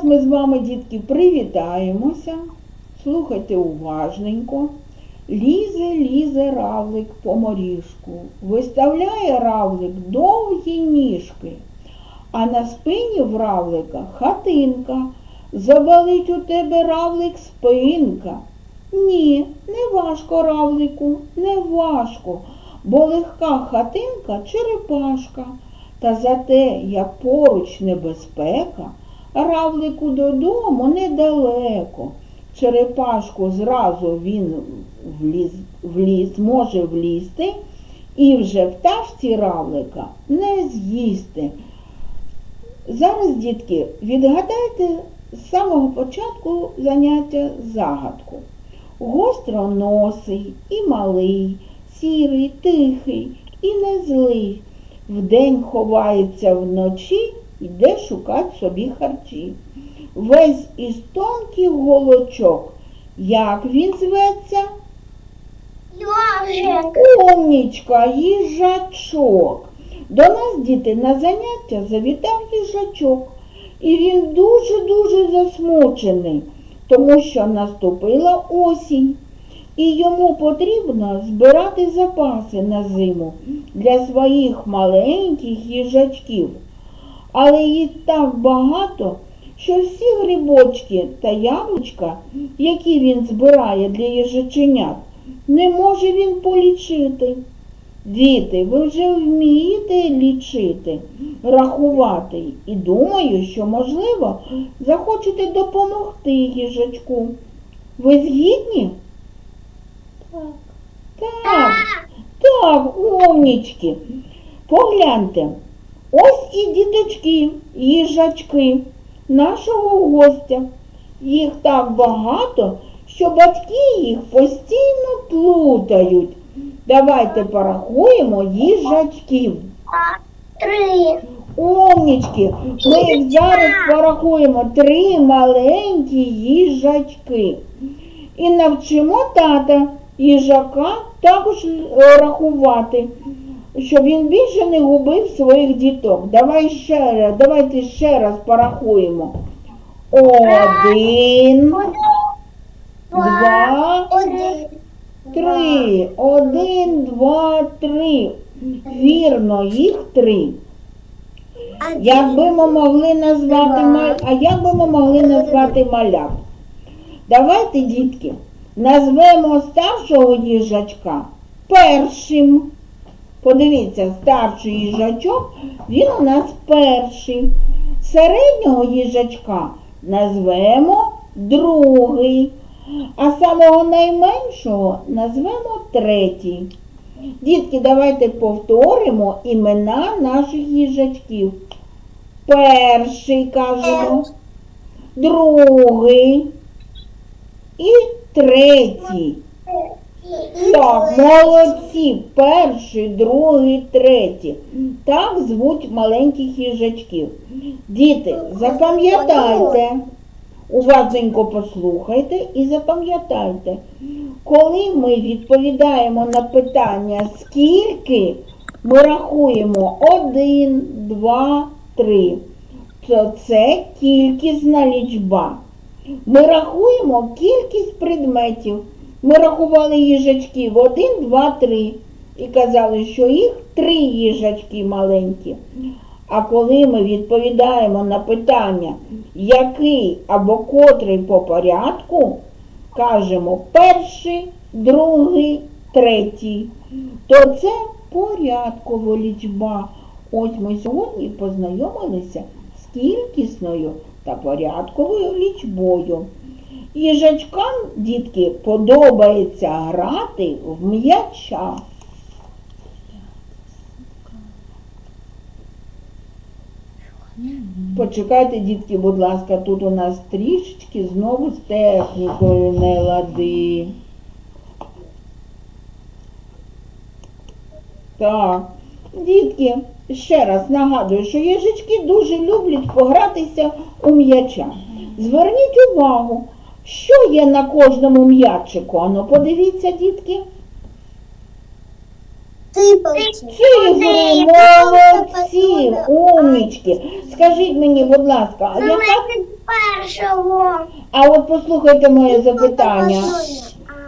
Зараз ми з вами, дітки, привітаємося. Слухайте уважненько. Лізе, лізе равлик по моріжку, виставляє равлик довгі ніжки, а на спині в равлика хатинка. Заболить у тебе равлик спинка. Ні, не важко равлику, не важко, бо легка хатинка черепашка. Та за те, як поруч небезпека, равлику додому недалеко. Черепашку зразу він вліз, вліз, може влізти і вже в ташці равлика не з'їсти. Зараз, дітки, відгадайте з самого початку заняття загадку. Гостроносий і малий, сірий, тихий і не злий. Вдень ховається вночі, йде шукать собі харчі. Весь із тонких голочок. Як він зветься? Ёжик. Умнічка, їжачок. До нас, діти, на заняття завітав їжачок. І він дуже-дуже засмучений, тому що наступила осінь. І йому потрібно збирати запаси на зиму для своїх маленьких їжачків. Але їх так багато, що всі грибочки та яблучка, які він збирає для їжаченят, не може він полічити. Діти, ви вже вмієте лічити, рахувати і думаю, що, можливо, захочете допомогти їжачку. Ви згідні? Так, так, умнічки. Погляньте, ось і діточки, їжачки нашого гостя. Їх так багато, що батьки їх постійно плутають. Давайте порахуємо їжачків. Три. Умнічки, ми їх зараз порахуємо три маленькі їжачки. І навчимо тата їжака також рахувати, щоб він більше не губив своїх діток. Давай ще раз, давайте ще раз порахуємо. Один, два, три. Один, два, три. Вірно, їх три. Як би ми могли назвати Два. А як би ми могли назвати малят? Давайте, дітки, назвемо старшого їжачка першим. Подивіться, старший їжачок, він у нас перший. Середнього їжачка назвемо другий, а самого найменшого назвемо третій. Дітки, давайте повторимо імена наших їжачків. Перший кажемо, другий і третій. Так, молодці, перший, другий, третій. Так звуть маленьких їжачків. Діти, запам'ятайте, уважненько послухайте і запам'ятайте, коли ми відповідаємо на питання скільки, ми рахуємо один, два, три. То це кількісна лічба. Ми рахуємо кількість предметів. Ми рахували їжачків один, два, три. І казали, що їх три їжачки маленькі. А коли ми відповідаємо на питання, який або котрий по порядку, кажемо перший, другий, третій, то це порядкова лічба. Ось ми сьогодні познайомилися з кількісною та порядковою лічбою. Їжачкам, дітки, подобається грати в м'яча. Почекайте, дітки, будь ласка, тут у нас трішечки знову з технікою не лади. Так, дітки, ще раз нагадую, що їжачки дуже люблять погратися у м'яча. Зверніть увагу, що є на кожному м'ячику. Ану, подивіться, дітки. Цифри, молодці, умнічки. Скажіть мені, будь ласка, а яка. А от послухайте моє запитання.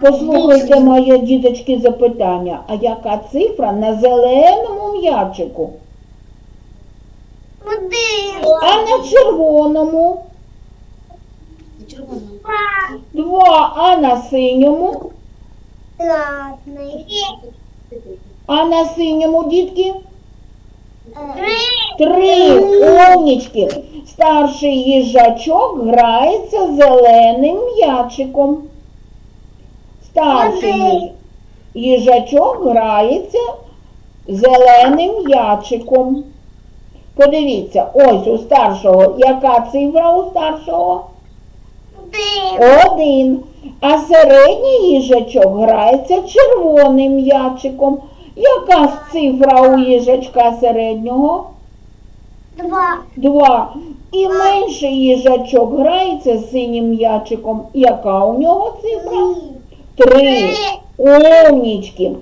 Послухайте моє діточки запитання. А яка цифра на зеленому м'ячику? Один. А на червоному? Два. А на синьому? А на синьому, дітки? Три. Три умнічки. Старший їжачок грається зеленим м'ячиком. Старший їжачок грається зеленим м'ячиком. Подивіться, ось у старшого. Яка цифра у старшого? Один. Один. А середній їжачок грається червоним м'ячиком. Яка ж цифра у їжачка середнього? Два. Два. І менший їжачок грається з синім м'ячиком. Яка у нього цифра? Три. Умнічки.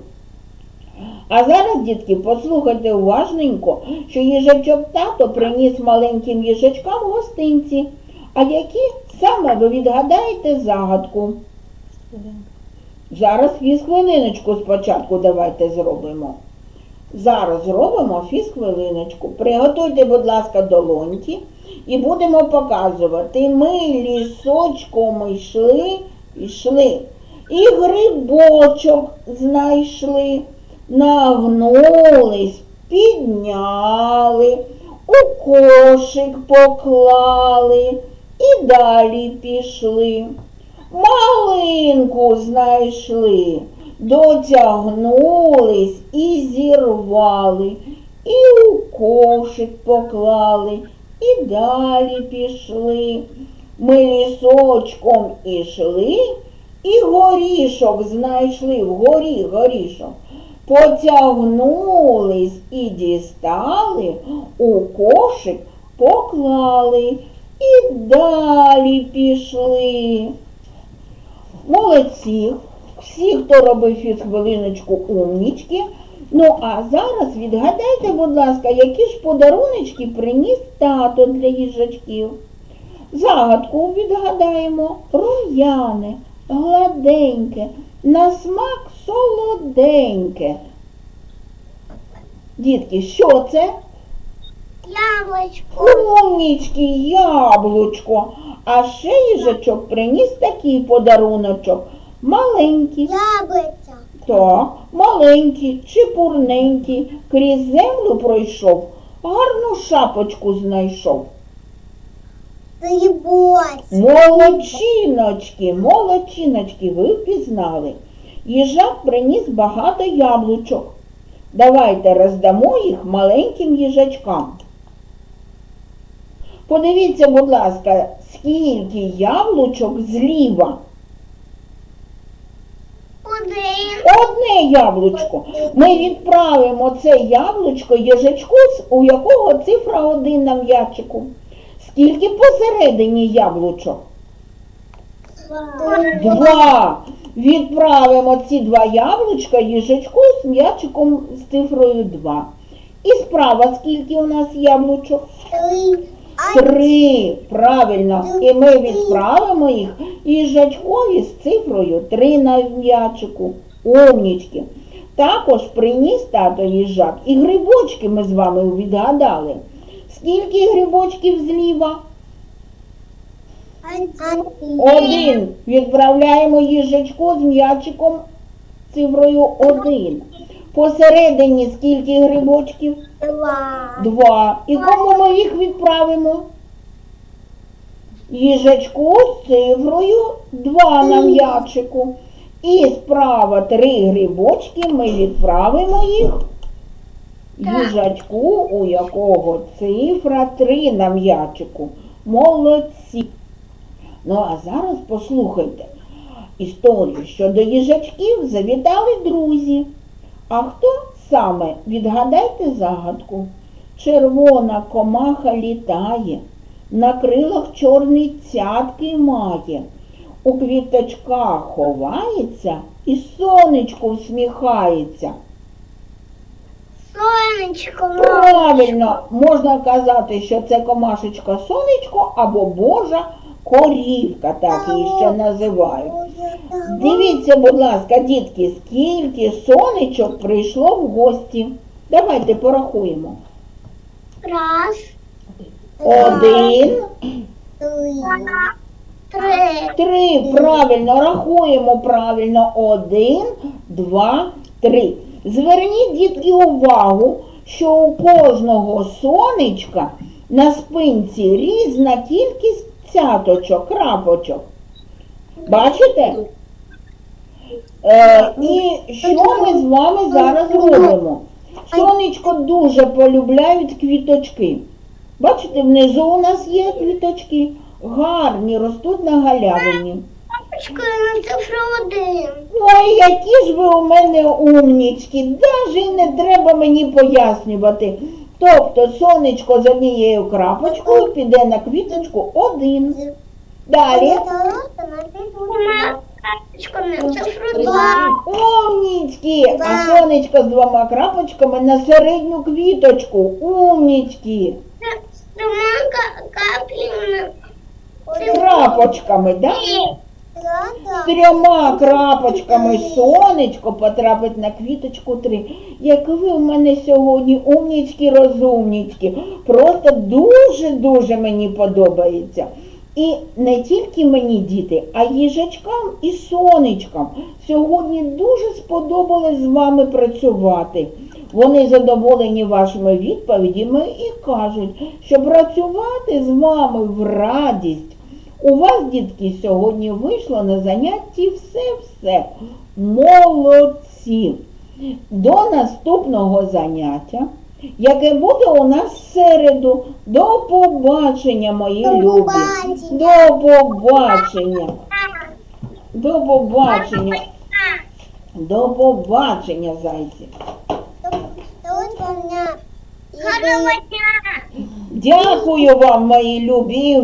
А зараз, дітки, послухайте уважненько, що їжачок тато приніс маленьким їжачкам гостинці. А які саме ви відгадаєте загадку? Зараз фізхвилиночку спочатку давайте зробимо. Зараз зробимо фізхвилиночку. Приготуйте, будь ласка, долоньки і будемо показувати. Ми лісочком йшли, йшли. І грибочок знайшли, нагнулись, підняли, у кошик поклали і далі пішли. Малинку знайшли, дотягнулись і зірвали, і у кошик поклали, і далі пішли. Ми лісочком ішли, і горішок знайшли вгорі горішок. Потягнулись і дістали, у кошик поклали і далі пішли. Молодці. Всі, хто робив фізхвилиночку умнічки. Ну, а зараз відгадайте, будь ласка, які ж подаруночки приніс тато для їжачків. Загадку відгадаємо. Рум'яне, гладеньке, на смак солоденьке. Дітки, що це? Яблочко. Умнічки, яблучко. А ще їжачок приніс такий подаруночок. Маленький. Яблиця. Так, маленький, чепурненький, крізь землю пройшов, гарну шапочку знайшов. Молодчиночки, молодчиночки, ви впізнали. Їжак приніс багато яблучок. Давайте роздамо їх маленьким їжачкам. Подивіться, будь ласка, скільки яблучок зліва. Одне яблучко. Ми відправимо це яблучко їжачку, у якого цифра один на м'ячику. Скільки посередині яблучок? Два. Два. Відправимо ці два яблучка їжачку з м'ячиком з цифрою 2. І справа скільки у нас яблучок? Три. Три. Правильно. І ми відправимо їх їжачкові з цифрою 3 на м'ячику. Умнічки. Також приніс тато їжак. І грибочки ми з вами відгадали. Скільки грибочків зліва? Один. Один. Відправляємо їжачку з м'ячиком цифрою 1. Посередині скільки грибочків? Два. Два. І кому ми їх відправимо? Їжачку з цифрою 2 на м'ячику. І справа три грибочки ми відправимо їх їжачку, у якого цифра 3 на м'ячику. Молодці. Ну а зараз послухайте історію, що до їжачків завітали друзі. А хто саме? Відгадайте загадку. Червона комаха літає, на крилах чорний цятки має, у квіточках ховається і сонечко всміхається. Сонечко. Правильно, можна казати, що це комашечка сонечко або Божа Корівка, так її ще називають. Дивіться, будь ласка, дітки, скільки сонечок прийшло в гості. Давайте порахуємо. Раз, Один, два, три. три. Правильно, рахуємо правильно. Один, два, три. Зверніть, дітки, увагу, що у кожного сонечка на спинці різна кількість цяточок, крапочок. Бачите? Е, і що ми з вами зараз робимо? Сонечко дуже полюбляють квіточки. Бачите, внизу у нас є квіточки. Гарні, ростуть на галявині. Папочка на цифру один. Ой, які ж ви у мене умнічки, навіть не треба мені пояснювати. Тобто сонечко з однією крапочкою піде на квіточку один. Далі. Умнічки! А сонечко з двома крапочками на середню квіточку. Умнічки! З. Крапочками, да? З трьома крапочками сонечко потрапить на квіточку три. Як ви в мене сьогодні умнічки, розумнічки. Просто дуже-дуже мені подобається. І не тільки мені діти, а їжачкам і сонечкам. Сьогодні дуже сподобалось з вами працювати. Вони задоволені вашими відповідями і кажуть, що працювати з вами в радість. У вас, дітки, сьогодні вийшло на занятті все-все. Молодці! До наступного заняття, яке буде у нас в середу. До побачення, мої До любі. побачення. До побачення. До побачення. До побачення, зайці. Дякую вам, мої любі.